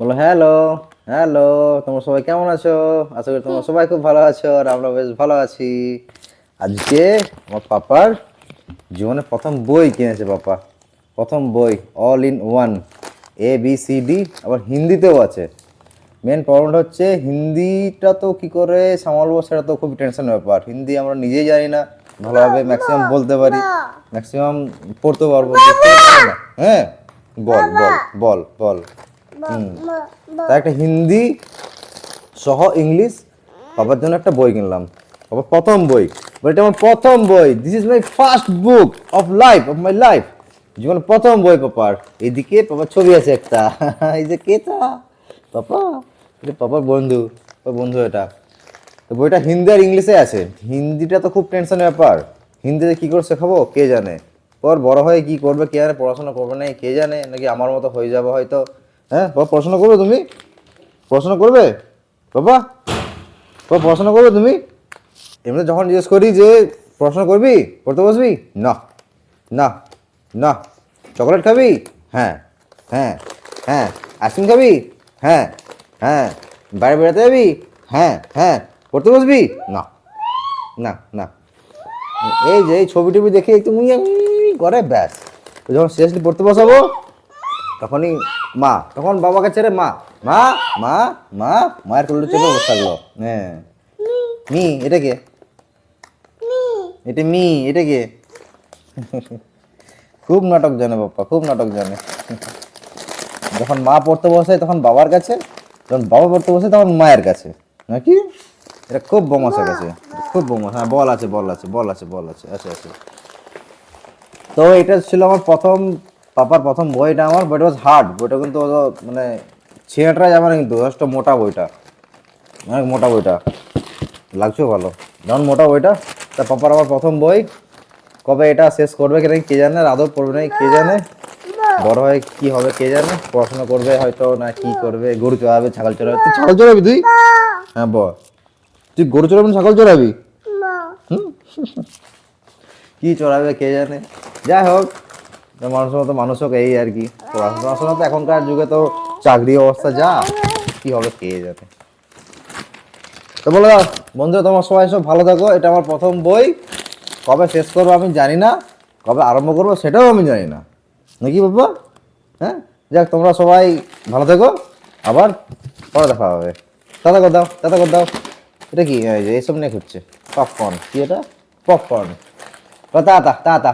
বলো hello hello তোমরা সবাই কেমন আছো? আশা করি তোমরা সবাই খুব ভালো আছো আর আমরা বেশ ভালো আছি। আজকে আমার পাপার জীবনে প্রথম বই কিনেছে পাপা। প্রথম বই all in one A B C D আবার হিন্দিতেও আছে। মেন প্রবলেমটা হচ্ছে হিন্দিটা তো কি করে সামালবো সেটা তো খুব টেনশন ব্যাপার। হিন্দি আমরা নিজেই জানি না ভালোভাবে ম্যাক্সিমাম বলতে পারি। ম্যাক্সিমাম পড়তে পারব। হ্যাঁ বল বল বল বল। তার একটা হিন্দি সহ ইংলিশ বাবার জন্য একটা বই কিনলাম। বাবার প্রথম বই। বলে এটা আমার প্রথম বই। This is my first book of life of my life জীবনে প্রথম বই পাপার। এদিকে পাপার ছবি আছে একটা। এই যে কেতা পাপা? এটা পাপার বন্ধু। বন্ধু এটা। তো বইটা হিন্দি আর ইংলিশে আছে। হিন্দিটা তো খুব টেনশনের ব্যাপার। হিন্দিতে কী করে শেখাবো কে জানে? পর বড় হয়ে কি করবে কে জানে পড়াশোনা করবে না কে জানে? নাকি আমার মতো হয়ে যাবে হয়তো? হ্যাঁ বাবা, পড়াশোনা করবে তুমি? পড়াশোনা করবে? বাবা বাবা, পড়াশোনা করবে তুমি? এমনি যখন জিজ্ঞেস করি যে, পড়াশোনা করবি? পড়তে বসবি? না। না। না। চকলেট খাবি? হ্যাঁ। হ্যাঁ। হ্যাঁ। আইসক্রিম খাবি? হ্যাঁ। হ্যাঁ। বাইরে বেড়াতে যাবি? হ্যাঁ। হ্যাঁ। পড়তে বসবি? না। না। না। এই যে, এই ছবি টবি দেখে একটু করে, ব্যাস। যখন সিরিয়াসলি পড়তে বসাবো তখনই মা তখন বাবাকে ছেড়ে মা মা মা মা মায়ের কোলে চেপে বসে থাকল। হ্যাঁ মি এটা কে? এটা মি এটা কে? খুব নাটক জানে বাপ্পা খুব নাটক জানে। যখন মা পড়তে বসে তখন বাবার কাছে যখন বাবা পড়তে বসে তখন মায়ের কাছে। নাকি? এটা খুব বোমাস গেছে খুব বোমাস হ্যাঁ বল আছে বল আছে বল আছে বল আছে আছে আছে। তো এটা ছিল আমার প্রথম পাপার প্রথম বইটা আমার বইটা ওয়াজ হার্ড বইটা কিন্তু মানে ছিঁড়াটা যাবে না কিন্তু যথেষ্ট মোটা বইটা। অনেক মোটা বইটা। লাগছে ভালো। যেমন মোটা বইটা তা পাপার আমার প্রথম বই। কবে এটা শেষ করবে কিনা কে জানে আর আদৌ পড়বে নাকি কে জানে। বড় হয়ে কি হবে কে জানে পড়াশোনা করবে হয়তো না কি করবে গরু চড়াবে ছাগল চড়াবে। তুই ছাগল চড়াবি তুই? হ্যাঁ বল। তুই গরু চড়াবি ছাগল চড়াবি? কি চড়াবে কে জানে। যাই হোক মানুষের মতো মানুষ হোক এই আর কি পড়াশোনা। তো এখনকার যুগে তো চাকরি অবস্থা যা, কি হবে কে যাবে তো বলো দাও বন্ধুরা, তোমার সবাই সব ভালো থাকো, এটা আমার প্রথম বই। কবে শেষ করব আমি জানি না, কবে আরম্ভ করব সেটাও আমি জানি না। নাকি বাবা? হ্যাঁ? যাক, তোমরা সবাই ভালো থেকো, আবার পরে দেখা হবে। দাদা কর দাও দাদা কর দাও। এটা কি? এইসব নিয়ে খুঁজছে। পপকর্ন কি এটা? Popcorn tata tata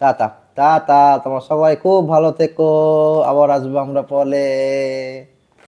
tata tata তা তোমার সবাই খুব ভালো থেকো আবার আসব আমরা পরে।